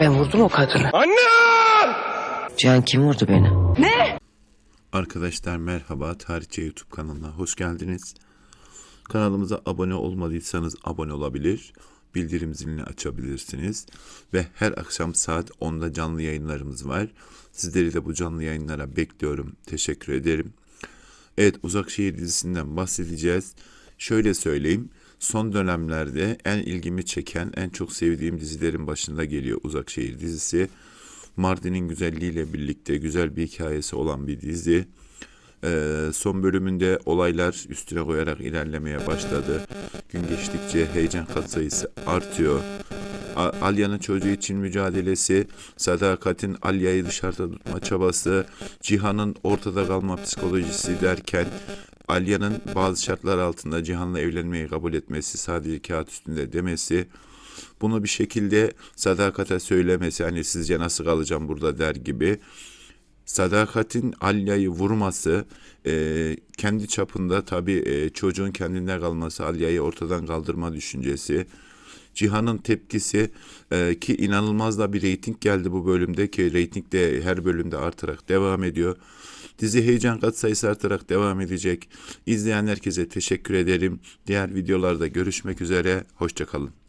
Ben vurdum o kadını. Anne! Cihan kim vurdu beni? Arkadaşlar merhaba Tarihçe YouTube kanalına hoş geldiniz. Kanalımıza abone olmadıysanız abone olabilir, bildirim zilini açabilirsiniz ve her akşam saat 10'da canlı yayınlarımız var. Sizleri de bu canlı yayınlara bekliyorum. Teşekkür ederim. Evet Uzak Şehir dizisinden bahsedeceğiz. Şöyle söyleyeyim. Son dönemlerde en ilgimi çeken, en çok sevdiğim dizilerin başında geliyor Uzak Şehir dizisi. Mardin'in güzelliğiyle birlikte güzel bir hikayesi olan bir dizi. Ee, son bölümünde olaylar üstüne koyarak ilerlemeye başladı. Gün geçtikçe heyecan katsayısı artıyor. Alya'nın çocuğu için mücadelesi, Sadakat'in Alya'yı dışarıda tutma çabası, Cihan'ın ortada kalma psikolojisi derken Alya'nın bazı şartlar altında Cihan'la evlenmeyi kabul etmesi, sadece kağıt üstünde demesi, bunu bir şekilde Sadakat'e söylemesi, hani sizce nasıl kalacağım burada der gibi. Sadakat'in Alya'yı vurması, e, kendi çapında tabii e, çocuğun kendinde kalması, Alya'yı ortadan kaldırma düşüncesi. Cihan'ın tepkisi e, ki inanılmaz da bir reyting geldi bu bölümde ki reyting de her bölümde artarak devam ediyor. Dizi heyecan katsayısı artarak devam edecek. İzleyen herkese teşekkür ederim. Diğer videolarda görüşmek üzere. Hoşçakalın.